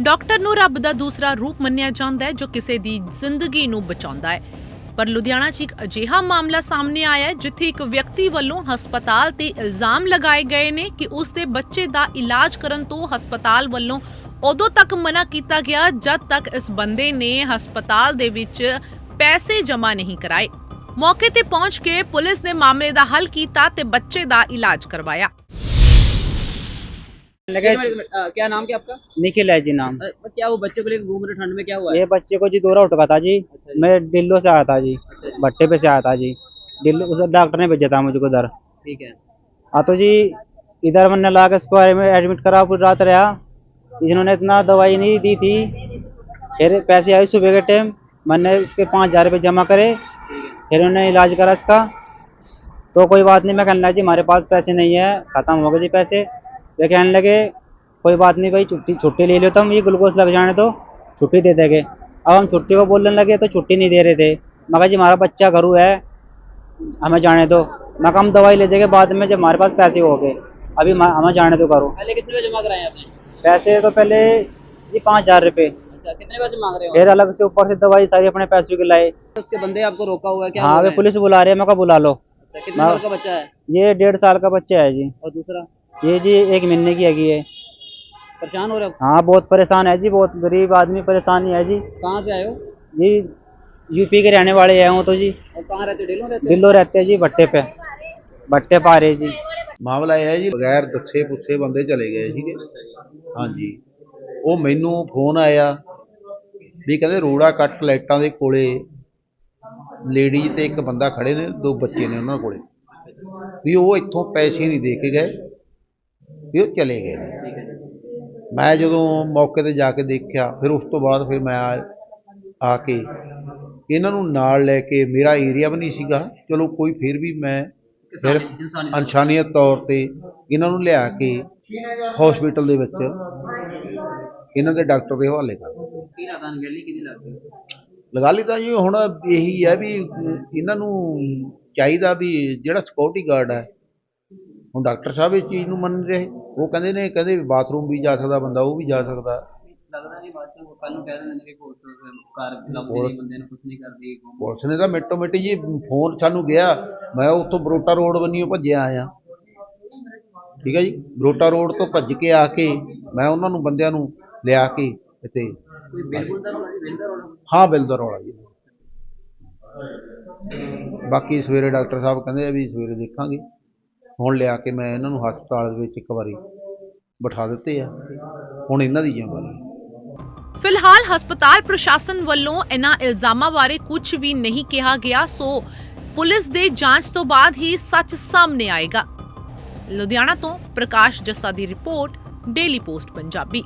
Doctor ਨੂੰ ਰੱਬ ਦਾ ਦੂਸਰਾ ਰੂਪ ਮੰਨਿਆ ਜਾਂਦਾ ਹੈ, ਜੋ ਕਿਸੇ ਦੀ ਜ਼ਿੰਦਗੀ ਨੂੰ ਬਚਾਉਂਦਾ ਹੈ। ਪਰ ਲੁਧਿਆਣਾ 'ਚ ਇੱਕ ਅਜੀਹਾ ਮਾਮਲਾ ਸਾਹਮਣੇ ਆਇਆ ਹੈ, ਜਿੱਥੇ ਇੱਕ ਵਿਅਕਤੀ ਵੱਲੋਂ ਹਸਪਤਾਲ ਤੇ ਇਲਜ਼ਾਮ ਲਗਾਏ ਗਏ ਨੇ ਕਿ ਉਸ ਦੇ ਬੱਚੇ ਦਾ ਇਲਾਜ ਕਰਨ ਤੋਂ ਹਸਪਤਾਲ ਵੱਲੋਂ ਉਦੋਂ ਤੱਕ ਮਨਾ ਕੀਤਾ ਗਿਆ, ਜਦ ਤੱਕ ਇਸ ਬੰਦੇ ਨੇ ਹਸਪਤਾਲ ਦੇ ਵਿੱਚ ਪੈਸੇ ਜਮ੍ਹਾਂ ਨਹੀਂ ਕਰਾਏ। ਮੌਕੇ ਤੇ ਪਹੁੰਚ ਕੇ ਪੁਲਿਸ ਨੇ ਮਾਮਲੇ ਦਾ ਹੱਲ ਕੀਤਾ ਤੇ ਬੱਚੇ ਦਾ ਇਲਾਜ ਕਰਵਾਇਆ। क्या नाम क्या आपका? निखिल है जी नाम। क्या वो बच्चे को लेकर घूम रहे ठंड में क्या हुआ? ये बच्चे को जी दौरा उठका था जी। अच्छा। मैं दिल्ली से आया था जी अच्छा भट्टे पे से आया था जी। दिल्ली उस डॉक्टर ने भेजा था मुझको उधर। ठीक है। हाँ तो जी इधर मैंने ला के इसको एडमिट करा पूरी रात रहा। इन्होंने इतना दवाई नहीं दी थी। फिर पैसे आए सुबह के टाइम मैंने इसके पाँच हज़ार रुपये जमा करे। फिर उन्होंने इलाज करा इसका। तो कोई बात नहीं मैं कहना जी हमारे पास पैसे नहीं है ख़त्म हो गए जी पैसे। वे कहने लगे कोई बात नहीं भाई छुट्टी छुट्टी ले लो तुम ये ग्लूकोज लग जाने तो छुट्टी दे देंगे। अब हम छुट्टी को बोलने लगे तो छुट्टी नहीं दे रहे थे। मैं कहा जी हमारा बच्चा घरू है हमें जाने दो। मैं हम दवाई ले जाएँगे बाद में जब हमारे पास पैसे हो गए अभी हमें जाने दो करो पहले कितने जमा कराए आपने? पैसे तो पहले जी पाँच हज़ार रुपये अच्छा कितने पैसे मांग रहे हो? फिर अलग से ऊपर से दवाई सारी अपने पैसों की लाए उसके बंदे आपको रोका हुआ है क्या हाँ वे पुलिस बुला रहे है मैं बुला लो। अच्छा, कितने साल का बच्चा है? ये डेढ़ साल का बच्चा है जी। और दूसरा? ये जी एक महीने की हैगी है परेशान हो रहे हो हाँ बहुत परेशान है जी बहुत गरीब आदमी परेशान ही है जी कहाँ से आए हो जी यूपी के रहने वाले हैं वो तो जी और कहाँ रहते हो डेलो रहते हो दिल्लो रहते हैं जी भट्टे पे भट्टे पा रहे जी ਮਾਮਲਾ ਇਹ ਹੈ ਜੀ ਬਗੈਰ ਦੱਸੇ ਪੁੱਛੇ ਬੰਦੇ ਚਲੇ ਗਏ ਸੀਗੇ ਹਾਂਜੀ ਉਹ ਮੈਨੂੰ ਫੋਨ ਆਇਆ ਵੀ ਕਹਿੰਦੇ ਰੋੜਾ ਕੱਟ ਲਾਈਟਾਂ ਦੇ ਕੋਲੇ ਲੇਡੀਜ਼ ਤੇ ਇੱਕ ਬੰਦਾ ਖੜੇ ਨੇ ਦੋ ਬੱਚੇ ਨੇ ਉਹਨਾਂ ਕੋਲੇ ਵੀ ਉਹ ਇੱਥੋਂ ਪੈਸੇ ਨਹੀਂ ਦੇ ਕੇ ਗਏ ਵੀ ਉਹ ਚਲੇ ਗਏ। ਨੇ ਮੈਂ ਜਦੋਂ ਮੌਕੇ ਤੇ ਜਾ ਕੇ ਦੇਖਿਆ ਫਿਰ ਉਸ ਤੋਂ ਬਾਅਦ ਫਿਰ ਮੈਂ ਆ ਕੇ ਇਹਨਾਂ ਨੂੰ ਨਾਲ ਲੈ ਕੇ ਮੇਰਾ ਏਰੀਆ ਵੀ ਨਹੀਂ ਸੀਗਾ। ਚਲੋ ਕੋਈ ਫਿਰ ਵੀ ਮੈਂ ਫਿਰ ਇਨਸਾਨੀਅਤ ਤੌਰ ਤੇ ਇਹਨਾਂ ਨੂੰ ਲਿਆ ਕੇ ਹਸਪੀਟਲ ਦੇ ਵਿੱਚ ਇਹਨਾਂ ਦੇ ਡਾਕਟਰ ਦੇ ਹਵਾਲੇ ਕਰ ਕੀ ਲਗਾ ਲਈ ਤਾਂ ਜੀ ਹੁਣ ਇਹੀ ਹੈ ਵੀ ਇਹਨਾਂ ਨੂੰ ਚਾਹੀਦਾ ਵੀ ਜਿਹੜਾ ਸਿਕਿਉਰਿਟੀ ਗਾਰਡ ਹੈ ਹੁਣ ਡਾਕਟਰ ਸਾਹਿਬ ਇਸ ਚੀਜ਼ ਨੂੰ ਮੰਨ ਰਹੇ ਉਹ ਕਹਿੰਦੇ ਨੇ ਕਹਿੰਦੇ ਬਾਥਰੂਮ ਵੀ ਜਾ ਸਕਦਾ ਬੰਦਾ ਉਹ ਵੀ ਜਾ ਸਕਦਾ। ਲੱਗਦਾ ਨਹੀਂ ਬਾਅਦ ਚ ਕੱਲ ਨੂੰ ਕਹਿ ਦਿੰਦੇ ਨੇ ਕਿ ਕੋਰਟ ਕਾਰ ਬੰਦੇ ਨੂੰ ਕੁਝ ਨਹੀਂ ਕਰਦੀ ਪੁਲਿਸ ਨੇ ਤਾਂ ਮਿੰਟੋ ਮਿੰਟ ਜੀ ਫੋਨ ਸਾਨੂੰ ਗਿਆ ਮੈਂ ਉੱਥੋਂ ਬਰੋਟਾ ਰੋਡ ਬੰਨੀਓ ਭੱਜਿਆ ਆਇਆ। ਠੀਕ ਹੈ ਜੀ? ਬਰੋਟਾ ਰੋਡ ਤੋਂ ਭੱਜ ਕੇ ਆ ਕੇ ਮੈਂ ਉਹਨਾਂ ਨੂੰ ਬੰਦਿਆਂ ਨੂੰ ਲਿਆ ਕੇ ਇੱਥੇ। ਹਾਂ ਬਿੱਲ ਦਾ ਰੌਲਾ ਜੀ। ਬਾਕੀ ਸਵੇਰੇ ਡਾਕਟਰ ਸਾਹਿਬ ਕਹਿੰਦੇ ਆ ਵੀ ਸਵੇਰੇ ਦੇਖਾਂਗੇ। ਹੁਣ ਲਿਆ ਕੇ ਮੈਂ ਇਹਨਾਂ ਨੂੰ ਹਸਪਤਾਲ ਦੇ ਵਿੱਚ ਇੱਕ ਵਾਰੀ ਬਿਠਾ ਦਿੱਤੇ ਆ। ਹੁਣ ਇਹਨਾਂ ਦੀ ਜ਼ਿੰਮੇਵਾਰੀ ਫਿਲਹਾਲ ਹਸਪਤਾਲ ਪ੍ਰਸ਼ਾਸਨ ਵੱਲੋਂ ਇਹਨਾਂ ਇਲਜ਼ਾਮਾਂ ਬਾਰੇ ਕੁਝ ਵੀ ਨਹੀਂ ਕਿਹਾ ਗਿਆ, ਸੋ ਪੁਲਿਸ ਦੇ ਜਾਂਚ ਤੋਂ ਬਾਅਦ ਹੀ ਸੱਚ ਸਾਹਮਣੇ ਆਏਗਾ। ਲੁਧਿਆਣਾ ਤੋਂ ਪ੍ਰਕਾਸ਼ ਜੱਸਾ ਦੀ ਰਿਪੋਰਟ, ਡੇਲੀ ਪੋਸਟ ਪੰਜਾਬੀ।